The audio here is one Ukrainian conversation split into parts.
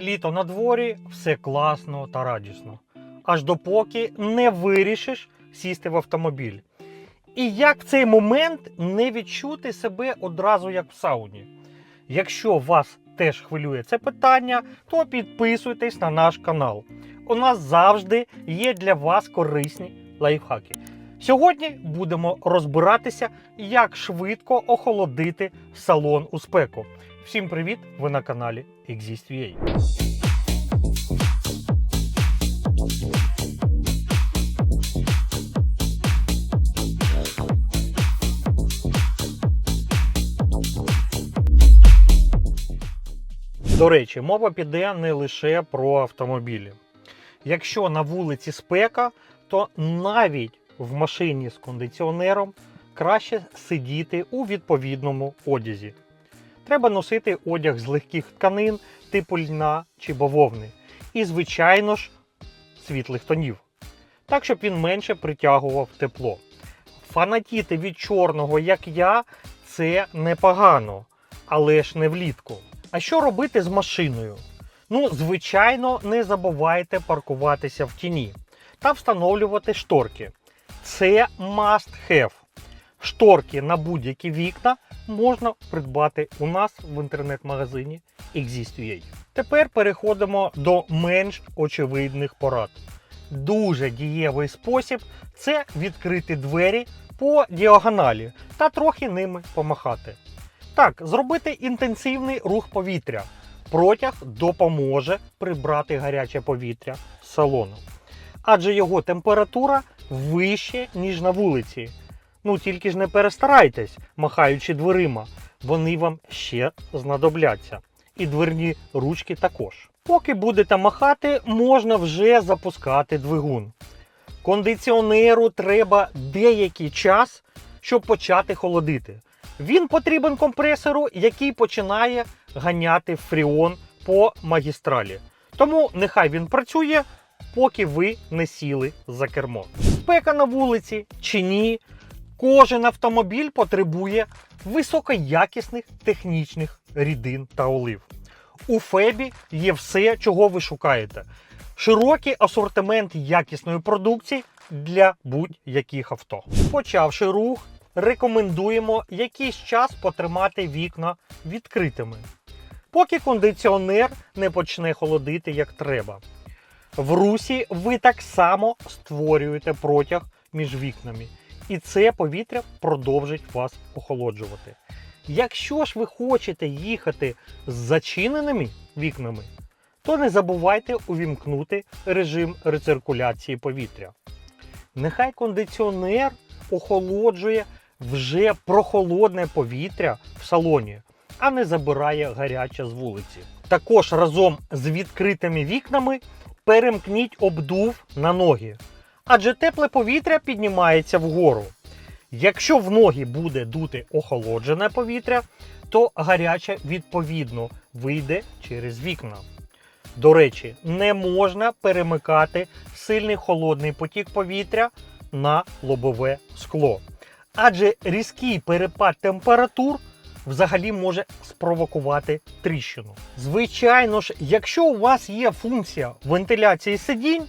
Літо на дворі, все класно та радісно. Аж допоки не вирішиш сісти в автомобіль. І як в цей момент не відчути себе одразу як в сауні? Якщо вас теж хвилює це питання, то підписуйтесь на наш канал. У нас завжди є для вас корисні лайфхаки. Сьогодні будемо розбиратися, як швидко охолодити салон у спеку. Всім привіт! Ви на каналі Exist.ua. До речі, мова піде не лише про автомобілі. Якщо на вулиці спека, то навіть в машині з кондиціонером краще сидіти у відповідному одязі. Треба носити одяг з легких тканин, типу льна чи бавовни. І, звичайно ж, світлих тонів. Так, щоб він менше притягував тепло. Фанатіти від чорного, як я, це непогано, але ж не влітку. А що робити з машиною? Ну, звичайно, не забувайте паркуватися в тіні та встановлювати шторки. Це must have. Шторки на будь-які вікна можна придбати у нас в інтернет-магазині Exist.ua. Тепер переходимо до менш очевидних порад. Дуже дієвий спосіб це відкрити двері по діагоналі та трохи ними помахати. Так, зробити інтенсивний рух повітря. Протяг допоможе прибрати гаряче повітря з салону. Адже його температура вище, ніж на вулиці. Ну тільки ж не перестарайтесь, махаючи дверима, вони вам ще знадобляться. І дверні ручки також. Поки будете махати, можна вже запускати двигун. Кондиціонеру треба деякий час, щоб почати холодити. Він потрібен компресору, який починає ганяти фріон по магістралі. Тому нехай він працює, поки ви не сіли за кермо. Спека на вулиці чи ні, кожен автомобіль потребує високоякісних технічних рідин та олив. У Фебі є все, чого ви шукаєте. Широкий асортимент якісної продукції для будь-яких авто. Почавши рух, рекомендуємо якийсь час потримати вікна відкритими, поки кондиціонер не почне холодити як треба. В русі ви так само створюєте протяг між вікнами, і це повітря продовжить вас охолоджувати. Якщо ж ви хочете їхати з зачиненими вікнами, то не забувайте увімкнути режим рециркуляції повітря. Нехай кондиціонер охолоджує вже прохолодне повітря в салоні, а не забирає гаряче з вулиці. Також разом з відкритими вікнами перемкніть обдув на ноги, адже тепле повітря піднімається вгору. Якщо в ноги буде дути охолоджене повітря, то гаряче відповідно вийде через вікна. До речі, не можна перемикати сильний холодний потік повітря на лобове скло. Адже різкий перепад температур взагалі може спровокувати тріщину. Звичайно ж, якщо у вас є функція вентиляції сидінь,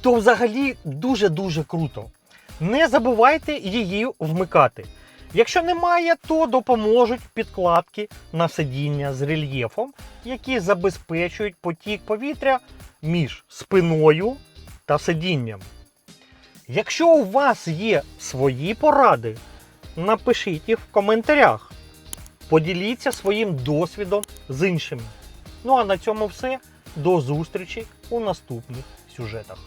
то взагалі дуже-дуже круто. Не забувайте її вмикати. Якщо немає, то допоможуть підкладки на сидіння з рельєфом, які забезпечують потік повітря між спиною та сидінням. Якщо у вас є свої поради, напишіть їх в коментарях. Поділіться своїм досвідом з іншими. Ну а на цьому все. До зустрічі у наступних сюжетах.